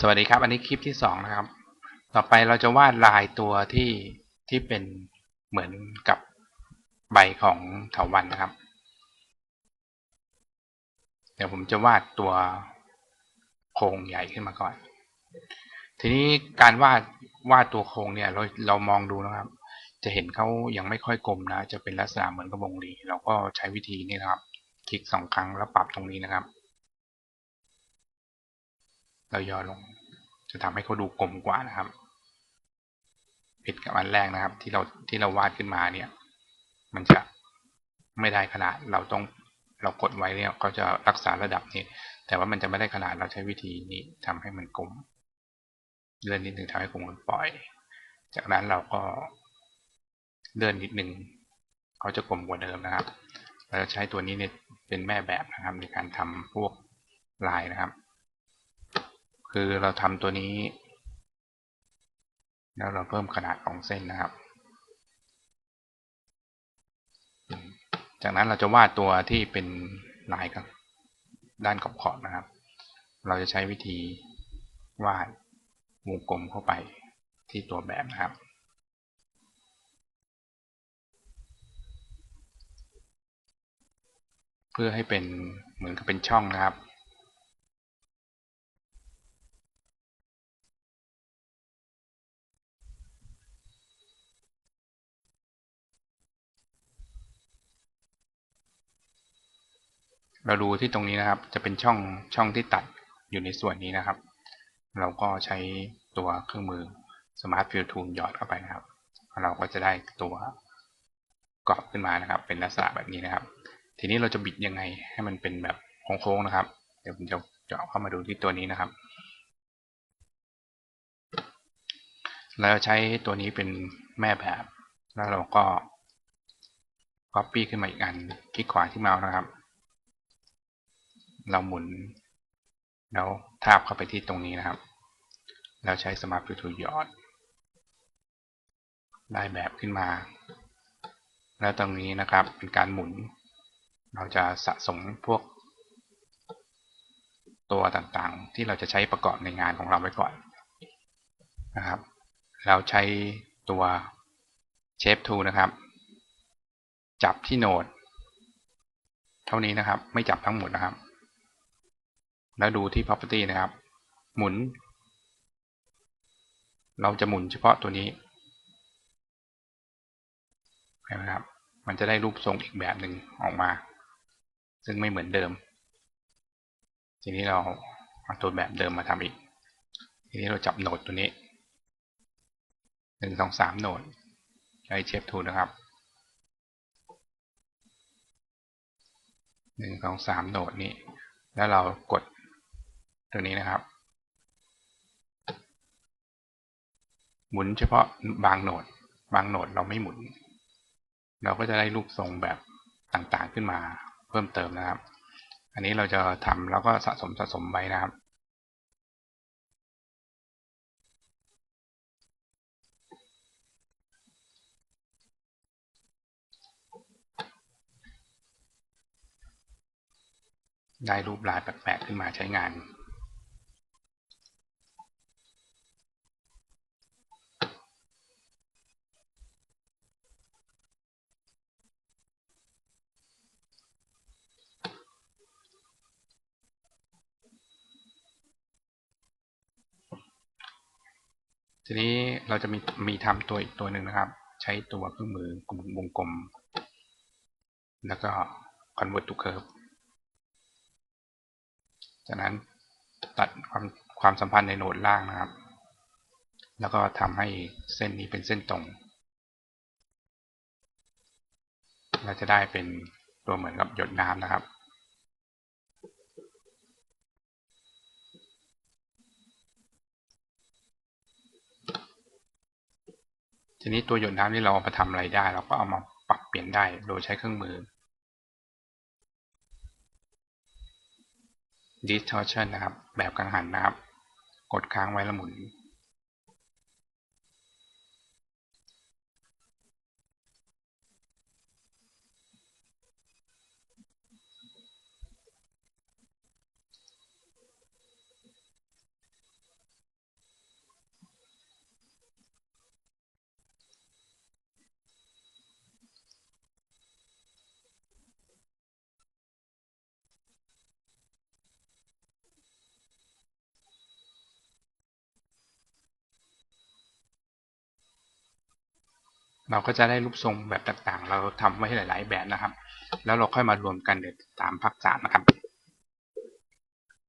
สวัสดีครับ อันนี้คลิปที่สองนะครับ ต่อไปเราจะวาดลายตัวที่ที่เป็นเหมือนกับใบของเถาวัลย์นะครับ เดี๋ยวผมจะวาดตัวโครงใหญ่ขึ้นมาก่อน ทีนี้การวาดวาดตัวโครงเนี่ยเราเรามองดูนะครับ จะเห็นเขายังไม่ค่อยกลมนะ จะเป็นลักษณะเหมือนกระบงรี เราก็ใช้วิธีนี้นะครับ คลิกสองครั้งแล้วปรับตรงนี้นะครับ เราย่อลง จะทำให้เขาดูกลมกว่านะครับผิดกับอันแรกนะครับ ที่เราที่เราวาดขึ้นมาเนี่ย มันจะไม่ได้ขนาดเราต้องเรากดไว้เนี่ยเขาจะรักษาระดับนี้ แต่ว่ามันจะไม่ได้ขนาดเราใช้วิธีนี้ทำให้มันกลมเลื่อนนิดหนึ่งทำให้กลมมันปล่อย จากนั้นเราก็เลื่อนนิดหนึ่งเขาจะกลมกว่าเดิมนะครับ เราจะใช้ตัวนี้เนี่ยเป็นแม่แบบนะครับในการทำพวกลายนะครับ คือเราทำตัวนี้ แล้วเราเพิ่มขนาดของเส้นนะครับ จากนั้นเราจะวาดตัวที่เป็นลายกับ ด้านขอบๆนะครับ เราจะใช้วิธีวาดวงกลมเข้าไปที่ตัวแบบนะครับเพื่อให้เป็นเหมือนกับเป็นช่องนะครับ เราดูที่ตรงนี้นะครับ จะเป็นช่องช่องที่ตัดอยู่ในส่วนนี้นะครับ เราก็ใช้ตัวเครื่องมือ Smart Fill Tool หยอดเข้าไปนะครับ เราก็จะได้ตัวกรอบขึ้นมานะครับ เป็นลักษณะแบบนี้นะครับ ทีนี้เราจะบิดยังไงให้มันเป็นแบบโค้งๆนะครับ เดี๋ยวผมจะเจาะเข้ามาดูที่ตัวนี้นะครับเราใช้ตัวนี้เป็นแม่แบบ แล้วเราก็ Copy ขึ้นมาอีกอัน คลิกขวาที่เมาส์นะครับ เราหมุน แล้วทาบเข้าไปที่ตรงนี้นะครับ แล้วใช้ Smart Fill Tool หยอด ได้แบบขึ้นมา แล้วตรงนี้นะครับเป็นการหมุน เราจะสะสมพวก ตัวต่างๆ ที่เราจะใช้ประกอบในงานของเราไว้ก่อนนะครับ เราใช้ตัว Shape Tool นะครับ จับที่โหนด เท่านี้นะครับ ไม่จับทั้งหมดนะครับ แล้วดูที่ property นะครับ หมุน เราจะหมุนเฉพาะตัวนี้เห็นไหมครับ มันจะได้รูปทรงอีกแบบหนึ่งออกมา ซึ่งไม่เหมือนเดิม ทีนี้เราเอาตัวแบบเดิมมาทำอีก ทีนี้เราจับโหนดตัวนี้หนึ่งสองสามโหนดใช้เชฟทูนะครับหนึ่งสองสามโหนดนี้ แล้วเรากด ตัวนี้นะครับ หมุนเฉพาะบางโหนด บางโหนดเราไม่หมุน เราก็จะได้รูปทรงแบบต่างๆขึ้นมาเพิ่มเติมนะครับ อันนี้เราจะทำแล้วก็สะสมสะสมไว้นะครับได้รูปลายแปลกๆขึ้นมาใช้งาน ทีนี้เราจะมีมีทำตัวอีกตัวหนึ่งนะครับ ใช้ตัวเครื่องมือกลมวงกลม แล้วก็ convert to curve จากนั้นตัดความความสัมพันธ์ในโหนดล่างนะครับ แล้วก็ทำให้เส้นนี้เป็นเส้นตรง เราจะได้เป็นตัวเหมือนกับหยดน้ำนะครับ ทีนี้ตัวหยดน้ำที่เราเอามาทำอะไรได้ เราก็เอามาปรับเปลี่ยนได้โดยใช้เครื่องมือ distortion นะครับ แบบกังหันนะครับ กดค้างไว้แล้วหมุน เราก็จะได้รูปทรงแบบต่างๆ เราทำไว้หลาย ๆ แบบนะครับ แล้วเราค่อยมารวมกันเดี๋ยวตามภาคสามนะครับ